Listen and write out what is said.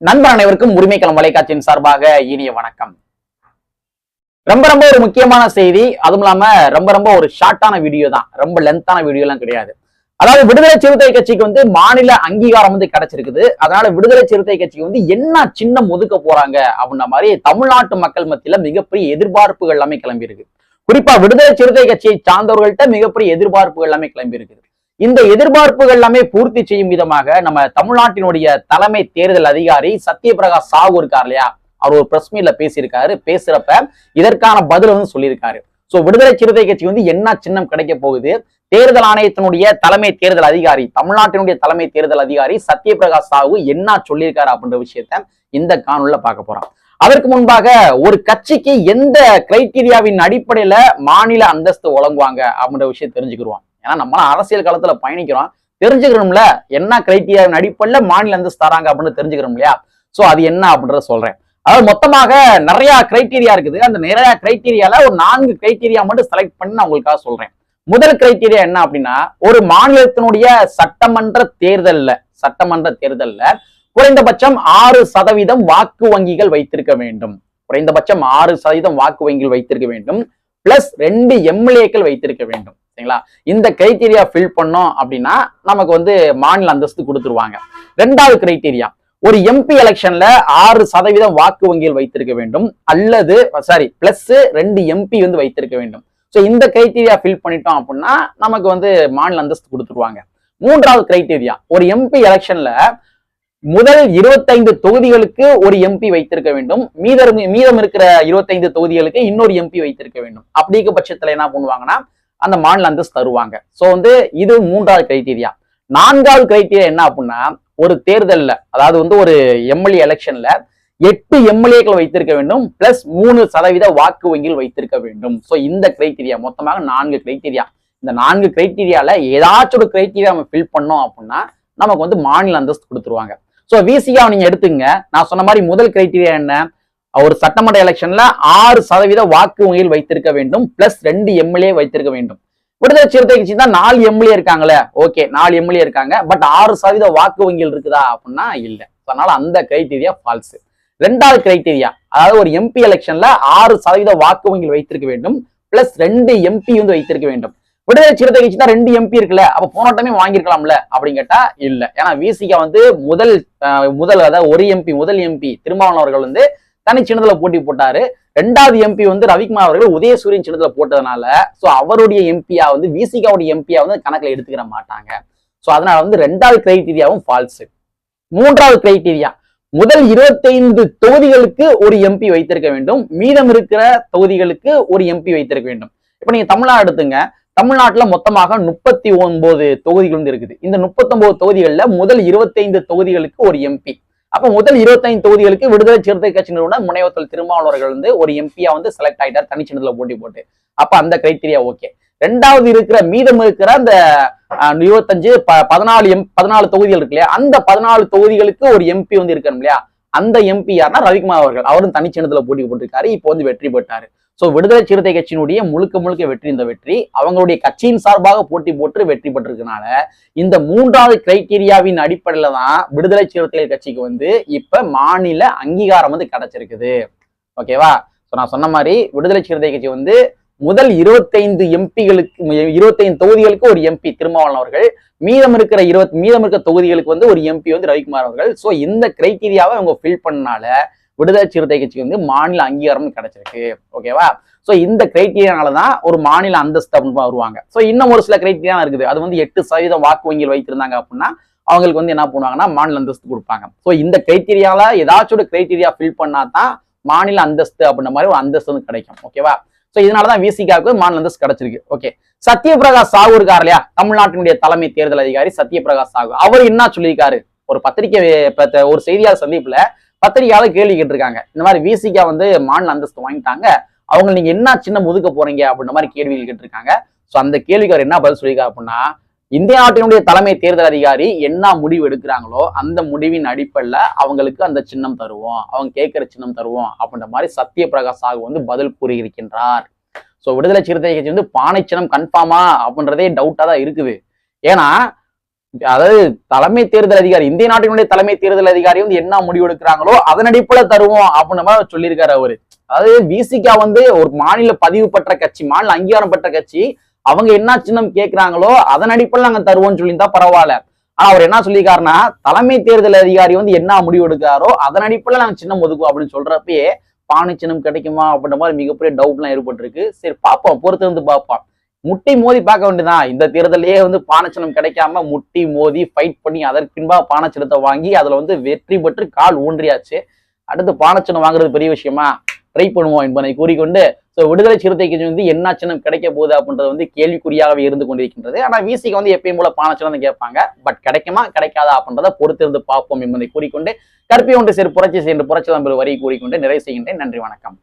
நண்பர் அனைவருக்கும் உரிமைக்களம் வலைக்காட்சியின் சார்பாக இனிய வணக்கம். ரொம்ப ரொம்ப ஒரு முக்கியமான செய்தி. அதுவும் இல்லாம ரொம்ப ரொம்ப ஒரு ஷார்ட்டான வீடியோ தான். ரொம்ப லென்த்தான வீடியோ எல்லாம் கிடையாது. அதாவது விடுதலை சிறுத்தை கட்சிக்கு வந்து மாநில அங்கீகாரம் வந்து கிடைச்சிருக்குது. அதனால விடுதலை சிறுத்தை கட்சிக்கு வந்து என்ன சின்னம் ஒதுக்க போறாங்க அப்படின்ற மாதிரி தமிழ்நாட்டு மக்கள் மத்தியில மிகப்பெரிய எதிர்பார்ப்புகள் எல்லாமே கிளம்பி இருக்கு குறிப்பா விடுதலை சிறுத்தை கட்சியை சார்ந்தவர்கள்ட்ட மிகப்பெரிய எதிர்பார்ப்புகள் எல்லாமே கிளம்பி இருக்குது இந்த எதிர்பார்ப்புகள் எல்லாமே பூர்த்தி செய்யும் விதமாக நம்ம தமிழ்நாட்டினுடைய தலைமை தேர்தல் அதிகாரி சத்யபிரகாஷ் சாகு இருக்கார் இல்லையா? அவர் ஒரு பிரஸ் மீட்ல பேசியிருக்காரு. பேசுறப்ப இதற்கான பதில் வந்து சொல்லியிருக்காரு. சோ விடுதலை சிறுத்தை கட்சி வந்து என்ன சின்னம் கிடைக்க போகுது? தேர்தல் ஆணையத்தினுடைய தலைமை தேர்தல் அதிகாரி தமிழ்நாட்டினுடைய தலைமை தேர்தல் அதிகாரி சத்யபிரகாஷ் சாகு என்ன சொல்லியிருக்காரு அப்படின்ற விஷயத்த இந்த காணொலியில பார்க்க போறோம் அதற்கு முன்பாக ஒரு கட்சிக்கு எந்த கிரைட்டீரியாவின் அடிப்படையில மாநில அந்தஸ்து வழங்குவாங்க அப்படின்ற விஷயம் தெரிஞ்சுக்கிடுவோம் ஏன்னா நம்மளாம் அரசியல் காலத்துல பயணிக்கிறோம். தெரிஞ்சுக்கணும்ல என்ன கிரைட்டீரியா அடிப்படையில மாநில அந்தஸ்து தராங்க அப்படின்னு தெரிஞ்சுக்கிறோம் இல்லையா? ஸோ அது என்ன அப்படின்றத சொல்றேன். அதாவது மொத்தமாக நிறைய கிரைட்டீரியா இருக்குது. அந்த நிறைய கிரைட்டீரியால ஒரு நான்கு கிரைட்டீரியா மட்டும் செலக்ட் பண்ணி நான் உங்களுக்காக சொல்றேன். முதல் கிரைட்டீரியா என்ன அப்படின்னா ஒரு மாநிலத்தினுடைய சட்டமன்ற தேர்தல்ல சட்டமன்ற தேர்தல்ல குறைந்தபட்சம் ஆறு சதவீதம் வாக்கு வங்கிகள் வைத்திருக்க வேண்டும். குறைந்தபட்சம் ஆறு சதவீதம் வாக்கு வங்கிகள் வைத்திருக்க வேண்டும். பிளஸ் ரெண்டு எம்எல்ஏக்கள் வைத்திருக்க வேண்டும். சரிங்களா? இந்த கிரைட்டீரியா ஃபில் பண்ணோம் அப்படின்னா நமக்கு வந்து மாநில அந்தஸ்து கொடுத்துருவாங்க. ரெண்டாவது கிரைட்டீரியா ஒரு எம்பி எலெக்ஷன்ல ஆறு சதவீதம் வாக்கு வங்கியில் வைத்திருக்க வேண்டும். அல்லது சாரி பிளஸ் ரெண்டு எம்பி வந்து வைத்திருக்க வேண்டும். ஸோ இந்த கிரைட்டீரியா ஃபில் பண்ணிட்டோம் அப்படின்னா நமக்கு வந்து மாநில அந்தஸ்து கொடுத்துருவாங்க. மூன்றாவது கிரைட்டீரியா ஒரு எம்பி எலெக்ஷன்ல முதல் இருபத்தைந்து தொகுதிகளுக்கு ஒரு எம்பி வைத்திருக்க வேண்டும். மீதம் மீதம் இருக்கிற இருபத்தைந்து தொகுதிகளுக்கு இன்னொரு எம்பி வைத்திருக்க வேண்டும். அப்படிங்க பட்சத்துல என்ன பண்ணுவாங்கன்னா அந்த மாநில அந்தஸ்து தருவாங்க. ஸோ வந்து இது மூன்றாவது கிரைட்டீரியா நான்காவது கிரைட்டீரியா என்ன அப்படின்னா ஒரு தேர்தலில் அதாவது வந்து ஒரு எம்எல்ஏ எலெக்ஷன்ல எட்டு எம்எல்ஏக்கள் வைத்திருக்க வேண்டும் பிளஸ் மூணு சதவீத வாக்கு வங்கியில் வைத்திருக்க வேண்டும். ஸோ இந்த கிரைட்டீரியா மொத்தமாக நான்கு கிரைட்டீரியா இந்த நான்கு கிரைட்டீரியால ஏதாச்சும் ஒரு கிரைட்டீரியா நம்ம ஃபில் பண்ணோம் அப்படின்னா நமக்கு வந்து மாநில அந்தஸ்து கொடுத்துருவாங்க. ஸோ விசிகா நீங்க எடுத்துங்க நான் சொன்ன மாதிரி முதல் கிரைட்டீரியா என்ன? ஒரு சட்டமன்ற எலெக்ஷன்ல ஆறு சதவீத வாக்கு வங்கியில் வைத்திருக்க வேண்டும் பிளஸ் ரெண்டு எம்எல்ஏ வைத்திருக்க வேண்டும். விடுதலை சிறுத்தை கட்சி தான் நாலு எம்எல்ஏ இருக்காங்களே. ஓகே நாலு எம்எல்ஏ இருக்காங்க. பட் ஆறு சதவீத வாக்கு வங்கியில் இருக்குதா அப்படின்னா இல்லை. அதனால அந்த கிரைட்டீரியா ஃபால்ஸ் ரெண்டாவது கிரைட்டீரியா அதாவது ஒரு எம்பி எலெக்ஷன்ல ஆறு சதவீத வாக்கு வங்கியில் வைத்திருக்க வேண்டும் பிளஸ் ரெண்டு எம்பி வந்து வைத்திருக்க வேண்டும். விடுதலை சிறுத்தை கட்சி தான் ரெண்டு எம்பி இருக்குல்ல. அப்ப போராட்டமே வாங்கியிருக்கலாம்ல அப்படின்னு கேட்டா இல்ல. ஏன்னா விசிகா வந்து முதல் முதல் அதாவது ஒரு எம்பி முதல் எம்பி திருமாவளவன் அவர்கள் வந்து தனி சின்னதுல போட்டி போட்டாரு. ரெண்டாவது எம்பி வந்து ரவிக்குமார் அவர்கள் உதயசூரியன் சின்னதுல போட்டதுனால சோ அவருடைய எம்பியா வந்து விசிகாவுடைய எம்பியா வந்து கணக்குல எடுத்துக்கிற மாட்டாங்க. சோ அதனால வந்து ரெண்டாவது கிரைட்டீரியாவும் ஃபால்ஸ் மூன்றாவது கிரைட்டீரியா முதல் இருபத்தைந்து தொகுதிகளுக்கு ஒரு எம்பி வைத்திருக்க வேண்டும். மீதம் இருக்கிற தொகுதிகளுக்கு ஒரு எம்பி வைத்திருக்க வேண்டும். இப்ப நீங்க தமிழ்நாடு எடுத்துங்க. தமிழ்நாட்டுல மொத்தமாக முப்பத்தி ஒன்பது தொகுதிகள் வந்து இருக்குது. இந்த முப்பத்தொன்பது தொகுதிகள்ல முதல் இருபத்தைந்து தொகுதிகளுக்கு ஒரு எம்பி அப்ப முதல் இருபத்தைந்து தொகுதிகளுக்கு விடுதலை சிறுத்தை கட்சி நிறுவனர் முனைவத்தல் திருமாவளவர்கள் வந்து ஒரு எம்பியா வந்து செலக்ட் ஆயிட்டார் தனிச்சின்னத்துல போட்டி போட்டு. அப்ப அந்த கிரைட்டீரியா ஓகே ரெண்டாவது இருக்கிற மீதம் இருக்கிற அந்த இருபத்தஞ்சு பதினாலு எம் பதினாலு தொகுதிகள் இருக்கு இல்லையா? அந்த பதினாலு தொகுதிகளுக்கு ஒரு எம்பி வந்து இருக்கணும் இல்லையா? அந்த எம்பி யாருன்னா ரவிக்குமார் அவர்கள். அவரும் தனிச்சின்னத்துல போட்டி போட்டிருக்காரு. இப்போ வந்து வெற்றி பெற்றாரு. சோ விடுதலை சிறுத்தை கட்சியினுடைய முழுக்க முழுக்க வெற்றி இந்த வெற்றி. அவங்களுடைய கட்சியின் சார்பாக போட்டி போட்டு வெற்றி பெற்றிருக்கனால இந்த மூன்றாவது கிரைட்டீரியாவின் அடிப்படையில தான் விடுதலை சிறுத்தைகள் கட்சிக்கு வந்து இப்ப மாநில அங்கீகாரம் வந்து கிடைச்சிருக்குது. ஓகேவா சோ நான் சொன்ன மாதிரி விடுதலை சிறுத்தை கட்சி வந்து முதல் இருபத்தைந்து எம்பிகளுக்கு இருபத்தைந்து தொகுதிகளுக்கு ஒரு எம்பி திருமாவளவன் அவர்கள் மீதம் இருக்கிற இருபத் மீதம் இருக்கிற தொகுதிகளுக்கு வந்து ஒரு எம்பி வந்து ரவிக்குமார் அவர்கள். சோ இந்த கிரைட்டீரியாவை அவங்க ஃபில் பண்ணனால விடுதலை சிறுத்தை கட்சிக்கு வந்து மாநில அங்கீகாரம் கிடைச்சிருக்கு. ஓகேவா ஸோ இந்த கிரைட்டீரியானால தான் ஒரு மாநில அந்தஸ்து அப்படின்னு வருவாங்க. ஸோ இன்னும் ஒரு சில கிரைட்டீரியா இருக்குது. அது வந்து எட்டு சதவீதம் வாக்கு வங்கியில் வைத்திருந்தாங்க அப்படின்னா அவங்களுக்கு வந்து என்ன பண்ணுவாங்கன்னா மாநில அந்தஸ்து கொடுப்பாங்க. ஸோ இந்த கிரைட்டீரியால ஏதாச்சும் ஒரு கிரைட்டீரியா ஃபில் பண்ணா தான் மாநில அந்தஸ்து அப்படின்ற மாதிரி ஒரு அந்தஸ்து வந்து கிடைக்கும். ஓகேவா ஸோ இதனாலதான் விசிகாவுக்கு மாநில அந்தஸ்து கிடைச்சிருக்கு. ஓகே சத்யபிரகாஷ் சாகு இருக்கார் இல்லையா? தமிழ்நாட்டினுடைய தலைமை தேர்தல் அதிகாரி சத்யபிரகாஷ் சாகு. அவர் என்ன சொல்லியிருக்காரு? ஒரு பத்திரிகை ஒரு செய்தியாளர் சந்திப்புல பத்திரிகையாளர் கேள்வி கேட்டிருக்காங்க. இந்த மாதிரி விசிகா வந்து மாநில அந்தஸ்து வாங்கிட்டாங்க. அவங்க நீங்க என்ன சின்ன முதுக்க போறீங்க அப்படின்ற மாதிரி கேள்விகள் கேட்டிருக்காங்க. சோ அந்த கேள்விக்கு அவர் என்ன பதில் சொல்லியிருக்காரு அப்படின்னா இந்திய நாட்டினுடைய தலைமை தேர்தல் அதிகாரி என்ன முடிவு எடுக்கிறாங்களோ அந்த முடிவின் அடிப்படையில அவங்களுக்கு அந்த சின்னம் தருவோம். அவங்க கேட்குற சின்னம் தருவோம் அப்படின்ற மாதிரி சத்யபிரகாஷ் சாகு வந்து பதில் கூறியிருக்கின்றார். சோ விடுதலை சிறுத்தை கட்சி வந்து பானை சின்னம் கன்ஃபார்மா அப்படின்றதே டவுட்டா தான் இருக்குது. ஏன்னா அதாவது தலைமை தேர்தல் அதிகாரி இந்திய நாட்டினுடைய தலைமை தேர்தல் அதிகாரி வந்து என்ன முடிவு எடுக்கிறாங்களோ அதன் அடிப்படையில் தருவோம் அப்படின்னு சொல்லியிருக்காரு அவரு. அதாவது விசிகா வந்து ஒரு மாநில பதிவு பெற்ற கட்சி மாநில அங்கீகாரம் பெற்ற கட்சி. அவங்க என்ன சின்னம் கேட்கிறாங்களோ அதன் அடிப்படையில் நாங்க தருவோம்னு சொல்லியிருந்தா பரவாயில்ல. ஆனா அவர் என்ன சொல்லியிருக்காருன்னா தலைமை தேர்தல் அதிகாரி வந்து என்ன முடிவு எடுக்கிறாரோ அதன் அடிப்படையில் நாங்க சின்னம் ஒதுக்குவோம் அப்படின்னு சொல்றப்பயே பானை சின்னம் கிடைக்குமா அப்படின்ற மாதிரி மிகப்பெரிய டவுட்லாம் ஏற்பட்டிருக்கு. சரி பார்ப்போம். பொறுத்து வந்து பார்ப்போம். முட்டி மோதி பார்க்க வேண்டியதான் இந்த தேர்தலையே வந்து பானச்சனம் கிடைக்காம முட்டி மோதி ஃபைட் பண்ணி அதற்கின்பா பானச்சனத்தை வாங்கி அதுல வந்து வெற்றி பெற்று கால் ஊன்றியாச்சு. அடுத்து பானச்சனம் வாங்குறது பெரிய விஷயமா? ட்ரை பண்ணுவோம் என்பதை கூறிக்கொண்டு ஸோ விடுதலை சிறுத்தைக்கு வந்து என்ன சின்னம் கிடைக்க போகுது அப்படின்றது வந்து கேள்விக்குறியாகவே இருந்து கொண்டிருக்கின்றது. ஆனால் விசிக்கு வந்து எப்பயும் போல பானச்சினம் கேட்பாங்க. பட் கிடைக்குமா கிடைக்காதா அப்படின்றத பொறுத்திருந்து பார்ப்போம் என்பதை கூறிக்கொண்டு கற்பி ஒன்று சேர் புரட்சி சென்று புரட்சி நம்பர் வரி கூறிக்கொண்டு நிறைவு செய்கின்றேன். நன்றி வணக்கம்.